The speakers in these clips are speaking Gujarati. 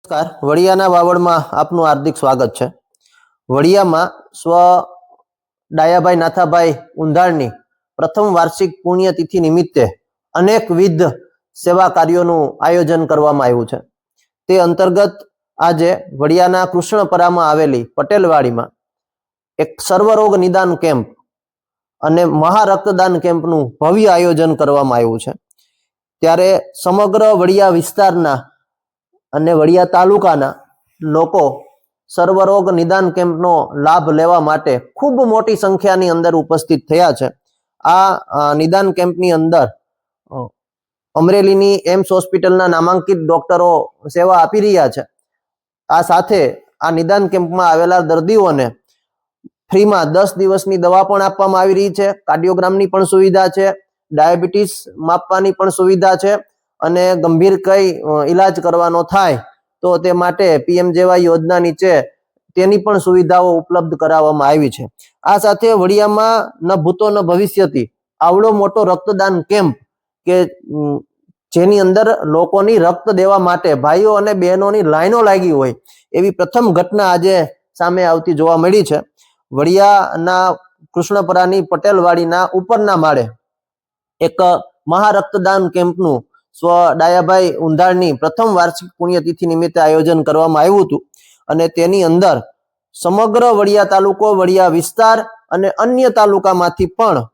નમસ્કાર. વડિયાના વાવડમાં આપનું હાર્દિક સ્વાગત છે. વડિયામાં સ્વ ડાયાભાઈ નાથાભાઈ ઉંધાણની પ્રથમ વાર્ષિક પુણ્યતિથિ નિમિત્તે અનેકવિધ સેવા કાર્યોનું આયોજન કરવામાં આવ્યું છે. તે અંતર્ગત આજે વડિયાના કૃષ્ણપરામાં આવેલી પટેલવાડીમાં એક સર્વરોગ નિદાન કેમ્પ અને મહા રક્તદાન કેમ્પનું ભવ્ય આયોજન કરવામાં આવ્યું છે. ત્યારે સમગ્ર વડિયા વિસ્તારના અને વડિયા તાલુકાના લોકો સર્વરોગ નિદાન કેમ્પનો લાભ લેવા માટે ખૂબ મોટી સંખ્યાની અંદર ઉપસ્થિત થયા છે. આ નિદાન કેમ્પની અંદર અમરેલીની એમ્સ હોસ્પિટલના નામાંકિત ડોક્ટરો સેવા આપી રહ્યા છે. આ સાથે આ નિદાન કેમ્પમાં આવેલા દર્દીઓને ફ્રીમાં દસ દિવસની દવા પણ આપવામાં આવી રહી છે. કાર્ડિયોગ્રામની પણ સુવિધા છે. ડાયાબિટીસ માપવાની પણ સુવિધા છે. અને ગંભીર કઈ ઈલાજ કરવાનો થાય, તો તે માટે પીએમ જેવા યોજના નીચે તેની પણ સુવિધાઓ ઉપલબ્ધ કરાવવામાં આવી છે. આ સાથે વડિયામાં ન ભૂતો ન ભવિષ્યથી આવડો મોટો રક્તદાન કેમ્પ કે જેની અંદર લોકોની રક્ત દેવા માટે ભાઈઓ અને બહેનોની લાઈનો લાગી હોય, એવી પ્રથમ ઘટના આજે સામે આવતી જોવા મળી છે. વડિયાના કૃષ્ણપરાની પટેલવાડીના ઉપરના માળે એક મહા રક્તદાન કેમ્પનું સ્વ ડાયાભાઈ ઉંધાળની પ્રથમ વાર્ષિક પુણ્યતિથિ નિમિત્તે આયોજન કરવામાં આવ્યું હતું અને તેની અંદર સમગ્ર વડિયા તાલુકો, વડિયા વિસ્તાર અને અન્ય તાલુકામાંથી પણ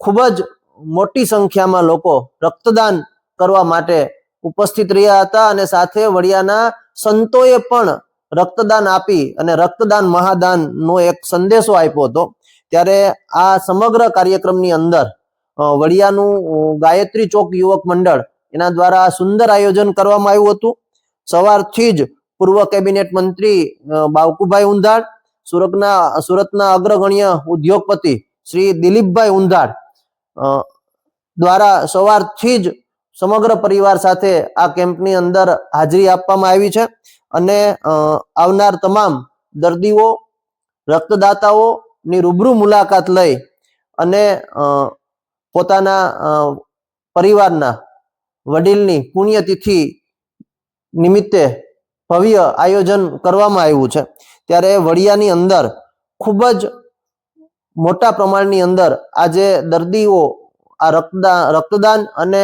ખૂબ જ મોટી સંખ્યામાં લોકો રક્તદાન કરવા માટે ઉપસ્થિત રહ્યા હતા અને સાથે વડિયાના સંતોએ પણ રક્તદાન આપી અને રક્તદાન મહાદાનનો એક સંદેશો આપ્યો હતો. ત્યારે આ સમગ્ર કાર્યક્રમની અંદર વડિયાનું ગાયત્રી ચોક યુવક મંડળ એના દ્વારા સુંદર આયોજન કરવામાં આવ્યું હતું. સવારથી જ પૂર્વ કેબિનેટ મંત્રી બાવકુભાઈ ઉંધાડ સુરતના સુરતના અગ્રગણ્ય ઉદ્યોગપતિ શ્રી દિલીપભાઈ ઉંધાડ દ્વારા સવારથી જ સમગ્ર પરિવાર સાથે આ કેમ્પની અંદર હાજરી આપવામાં આવી છે અને આવનાર તમામ દર્દીઓ રક્તદાતાઓની રૂબરૂ મુલાકાત લઈ અને પોતાના પરિવારના વડીલની પુણ્યતિથિ નિમિત્તે ભવ્ય આયોજન કરવામાં આવ્યું છે. ત્યારે વડિયાની અંદર ખૂબ જ મોટા પ્રમાણની અંદર આજે દર્દીઓ આ રક્તદાન રક્તદાન અને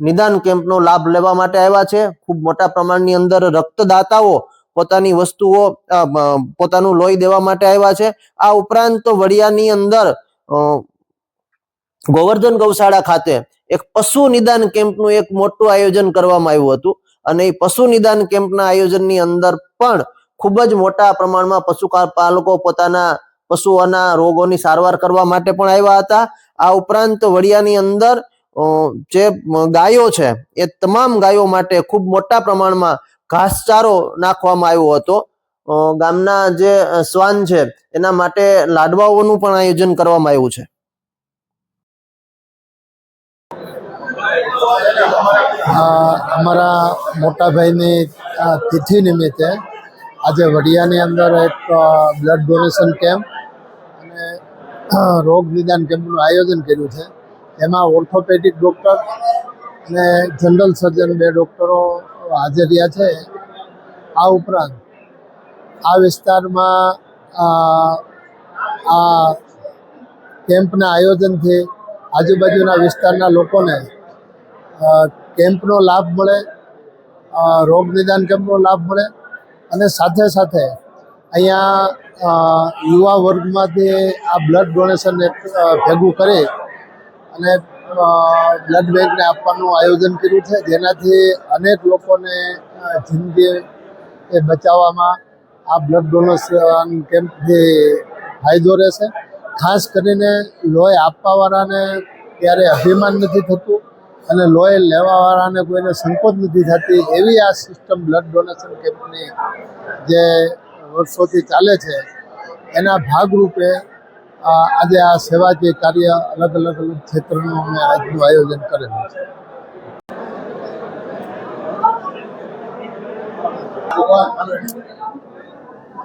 નિદાન કેમ્પનો લાભ લેવા માટે આવ્યા છે. ખૂબ મોટા પ્રમાણની અંદર રક્તદાતાઓ પોતાની વસ્તુઓ પોતાનું લોહી દેવા માટે આવ્યા છે. આ ઉપરાંત વડિયાની અંદર ગોવર્ધન ગૌશાળા ખાતે એક પશુ નિદાન કેમ્પનું એક મોટું આયોજન કરવામાં આવ્યું હતું. અને એ પશુ નિદાન કેમ્પના આયોજનની અંદર પણ ખૂબ જ મોટા પ્રમાણમાં પશુ પાલકો પોતાના પશુઓના રોગોની સારવાર કરવા માટે પણ આવ્યા હતા. આ ઉપરાંત વડિયાની અંદર જે ગાયો છે, એ તમામ ગાયો માટે ખૂબ મોટા પ્રમાણમાં ઘાસચારો નાખવામાં આવ્યો હતો. ગામના જે શ્વાન છે, એના માટે લાડવાઓનું પણ આયોજન કરવામાં આવ્યું છે. અમારા મોટાભાઈની તિથિ નિમિત્તે આજે વડિયાની અંદર એક બ્લડ ડોનેશન કેમ્પ અને રોગ નિદાન કેમ્પનું આયોજન કર્યું છે. એમાં ઓર્થોપેડિક ડૉક્ટર અને જનરલ સર્જન બે ડૉક્ટરો હાજર રહ્યા છે. આ ઉપરાંત આ વિસ્તારમાં આ કેમ્પના આયોજનથી આજુબાજુના વિસ્તારના લોકોને કેમ્પનો લાભ મળે રોગ નિદાન કેમ્પનો લાભ મળે અને સાથે સાથે અહીંયા યુવા વર્ગમાંથી આ બ્લડ ડોનેશન ભેગું કરી અને બ્લડ બેંકને આપવાનું આયોજન કર્યું છે. જેનાથી અનેક લોકોને જિંદગી એ બચાવવામાં આ બ્લડ ડોનેશન કેમ્પથી ફાયદો રહેશે. ખાસ કરીને લોહી આપવાવાળાને ક્યારે અભિમાન નથી થતું. અને લોહી લેવાવાળાને કોઈને સંકોચ નથી થતી. એવી આ સિસ્ટમ બ્લડ ડોનેશન કેમ્પની જે વર્ષોથી ચાલે છે, એના ભાગરૂપે આજે આ સેવાકીય કાર્ય અલગ અલગ અલગ ક્ષેત્રનું અમે આજનું આયોજન કરેલું છે.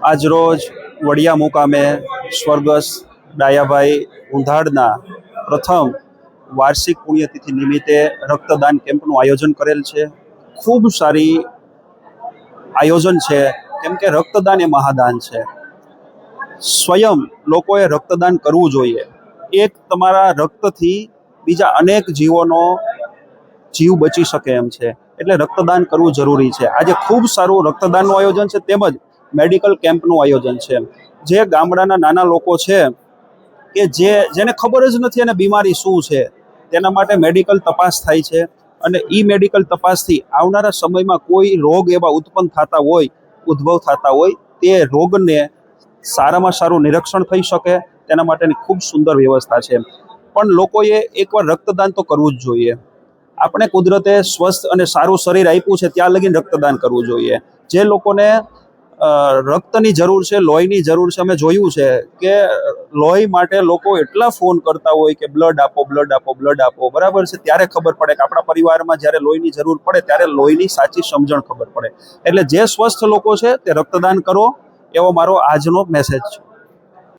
આજરોજ વડિયા મુકામે સ્વર્ગસ્થ ડાયાભાઈ ઉંધાડના પ્રથમ વાર્ષિક પુણ્યતિથિ નિમિત્તે રક્તદાન કેમ્પનું આયોજન કરેલ છે. ખૂબ સારી આયોજન છે. કેમ કે રક્તદાન એ મહાદાન છે. સ્વયં લોકોએ રક્તદાન કરવું જોઈએ. એક તમારા રક્તથી બીજા અનેક જીવોનો જીવ બચી શકે એમ છે. એટલે રક્તદાન કરવું જરૂરી છે. આજે ખૂબ સારું રક્તદાનનું આયોજન છે. તેમજ મેડિકલ કેમ્પનું આયોજન છે. જે ગામડાના નાના લોકો છે કે જે, જેને ખબર જ નથી અને બીમારી શું છે, તેના માટે મેડિકલ તપાસ થાય છે. અને ઈ મેડિકલ તપાસથી આવનારા સમયમાં કોઈ રોગ એવા ઉત્પન્ન થતા હોય, ઉદ્ભવ થતા હોય, તે રોગને સારામાં સારું નિરીક્ષણ થઈ શકે, તેના માટેની ખૂબ સુંદર વ્યવસ્થા છે. પણ લોકોએ એકવાર રક્તદાન તો કરવું જ જોઈએ. આપણે કુદરતે સ્વસ્થ અને સારું શરીર આપ્યું છે, ત્યાં લગીને રક્તદાન કરવું જોઈએ. જે લોકોને રક્તની જરૂર છે, લોહીની જરૂર છે, અમે જોયું છે કે લોહી માટે લોકો એટલા ફોન કરતા હોય કે બ્લડ આપો બ્લડ આપો બ્લડ આપો, બરાબર છે? ત્યારે ખબર પડે કે આપણા પરિવારમાં જ્યારે લોહીની જરૂર પડે ત્યારે લોહીની સાચી સમજણ ખબર પડે. એટલે જે સ્વસ્થ લોકો છે તે રક્તદાન કરો, એવો મારો આજનો મેસેજ છે.